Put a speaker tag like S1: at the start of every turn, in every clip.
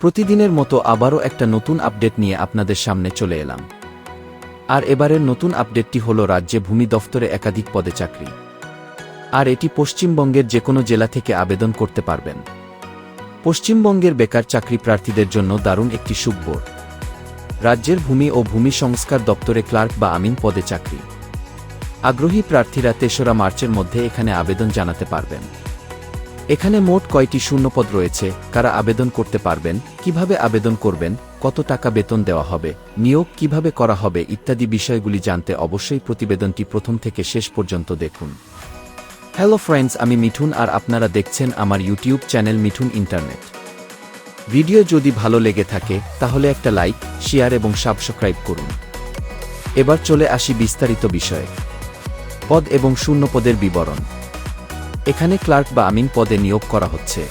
S1: প্রতিদিনের মতো আবারও একটা নতুন আপডেট নিয়ে আপনাদের সামনে চলে এলাম। আর এবারের নতুন আপডেটটি হল রাজ্যে ভূমি দফতরে একাধিক পদে চাকরি। আর এটি পশ্চিমবঙ্গের যে কোনো জেলা থেকে আবেদন করতে পারবেন। পশ্চিমবঙ্গের বেকার চাকরি প্রার্থীদের জন্য দারুণ একটি সুখবর। রাজ্যের ভূমি ও ভূমি সংস্কার দপ্তরে ক্লার্ক বা আমিন পদে চাকরি। আগ্রহী প্রার্থীরা তেসরা মার্চের মধ্যে এখানে আবেদন জানাতে পারবেন। এখানে মোট কয়টি শূন্যপদ রয়েছে? কারা আবেদন করতে পারবেন? কীভাবে আবেদন করবেন? কত টাকা বেতন দেওয়া হবে? নিয়োগ কীভাবে করা হবে? ইত্যাদি বিষয়গুলি জানতে অবশ্যই প্রতিবেদনটি প্রথম থেকে শেষ পর্যন্ত দেখুন। হ্যালো ফ্রেন্ডস আমি মিঠুন আর আপনারা দেখছেন আমার YouTube channel Mithun internet video যদি ভালো লেগে থাকে, তাহলে একটা লাইক শেয়ার এবং সাবস্ক্রাইব করুন। এবার চলে আসি বিস্তারিত বিষয়ে। পদ এবং শূন্য পদের বিবরণ। এখানে ক্লার্ক বা আমিন পদে নিয়োগ করা হচ্ছে।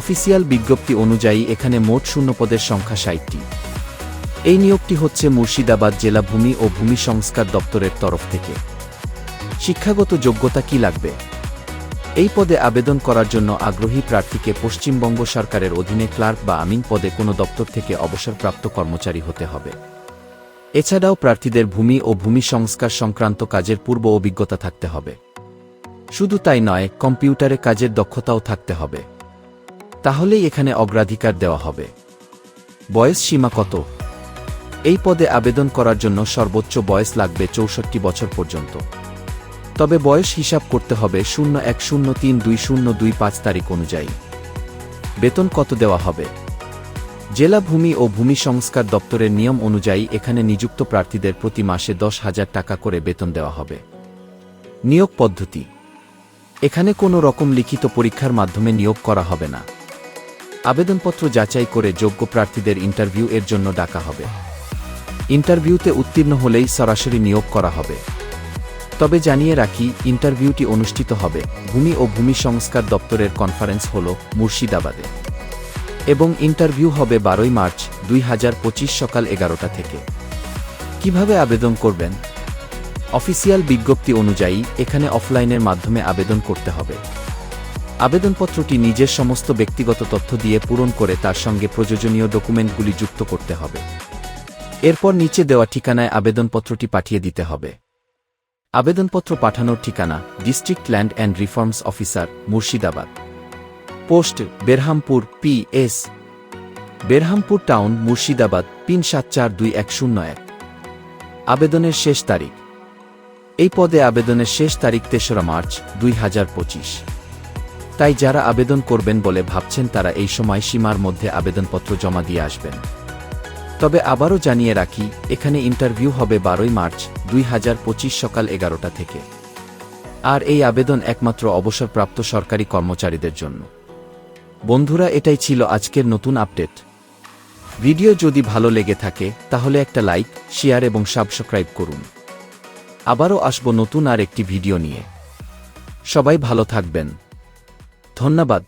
S1: অফিসিয়াল বিজ্ঞপ্তি অনুযায়ী এখানে মোট শূন্য পদের সংখ্যা ষাটটি। এই নিয়োগটি হচ্ছে মুর্শিদাবাদ জেলা ভূমি ও ভূমি সংস্কার দপ্তরের তরফ থেকে। শিক্ষাগত যোগ্যতা কি লাগবে? এই পদে আবেদন করার জন্য আগ্রহী প্রার্থীকে পশ্চিমবঙ্গ সরকারের অধীনে ক্লার্ক বা আমিন পদে কোনো দপ্তর থেকে অবসরপ্রাপ্ত কর্মচারী হতে হবে। এছাড়াও প্রার্থীদের ভূমি ও ভূমি সংস্কার সংক্রান্ত কাজের পূর্ব অভিজ্ঞতা থাকতে হবে। শুধু তাই নয়, কম্পিউটারে কাজের দক্ষতাও থাকতে হবে। তাহলেই এখানে অগ্রাধিকার দেওয়া হবে। বয়স সীমা কত? এই পদে আবেদন করার জন্য সর্বোচ্চ বয়স লাগবে চৌষট্টি বছর পর্যন্ত। তবে বয়স হিসাব করতে হবে শূন্য এক শূন্য তিন দুই শূন্য দুই পাঁচ তারিখ অনুযায়ী। বেতন কত দেওয়া হবে? জেলা ভূমি ও ভূমি সংস্কার দপ্তরের নিয়ম অনুযায়ী এখানে নিযুক্ত প্রার্থীদের প্রতি মাসে দশ হাজার টাকা করে বেতন দেওয়া হবে। নিয়োগ পদ্ধতি এখানে কোনো রকম লিখিত পরীক্ষার মাধ্যমে নিয়োগ করা হবে না। আবেদনপত্র যাচাই করে যোগ্য প্রার্থীদের ইন্টারভিউ এর জন্য ডাকা হবে। ইন্টারভিউতে উত্তীর্ণ হলেই সরাসরি নিয়োগ করা হবে। তবে জানিয়ে রাখি, ইন্টারভিউটি অনুষ্ঠিত হবে ভূমি ও ভূমি সংস্কার দপ্তরের কনফারেন্স হল মুর্শিদাবাদে। এবং ইন্টারভিউ হবে বারোই মার্চ দুই হাজার পঁচিশ সকাল এগারোটা থেকে। কীভাবে আবেদন করবেন? অফিসিয়াল বিজ্ঞপ্তি অনুযায়ী, এখানে অফলাইনের মাধ্যমে আবেদন করতে হবে। আবেদনপত্রটি নিজের সমস্ত ব্যক্তিগত তথ্য দিয়ে পূরণ করে তার সঙ্গে প্রয়োজনীয় ডকুমেন্টগুলি যুক্ত করতে হবে। এরপর নিচে দেওয়া ঠিকানায় আবেদনপত্রটি পাঠিয়ে দিতে হবে। আবেদনপত্র পাঠানোর ঠিকানা district land and reforms officer Murshidabad. Post, Berhampur, P S. Berhampur town, Murshidabad, pin সাত চার দুই এক শূন্য এক। আবেদনের শেষ তারিখ। এই পদে আবেদনের শেষ তারিখ তেসরা মার্চ, দুই হাজার পঁচিশ। তাই যারা আবেদন করবেন বলে ভাবছেন তারা এই সময় সীমার মধ্যে আবেদনপত্র জমা দিয়ে আসবেন। তবে আবারও জানিয়ে রাখি, এখানে ইন্টারভিউ হবে বারোই মার্চ, দুই হাজার পঁচিশ সকাল এগারোটা থেকে। আর এই আবেদন একমাত্র অবসরপ্রাপ্ত সরকারি কর্মচারীদের জন্য। বন্ধুরা, এটাই ছিল আজকের নতুন আপডেট। ভিডিও যদি ভালো লেগে থাকে, তাহলে একটা লাইক, শেয়ার এবং সাবস্ক্রাইব করুন। আবারও আসব নতুন আর একটি ভিডিও নিয়ে। সবাই ভালো থাকবেন। ধন্যবাদ।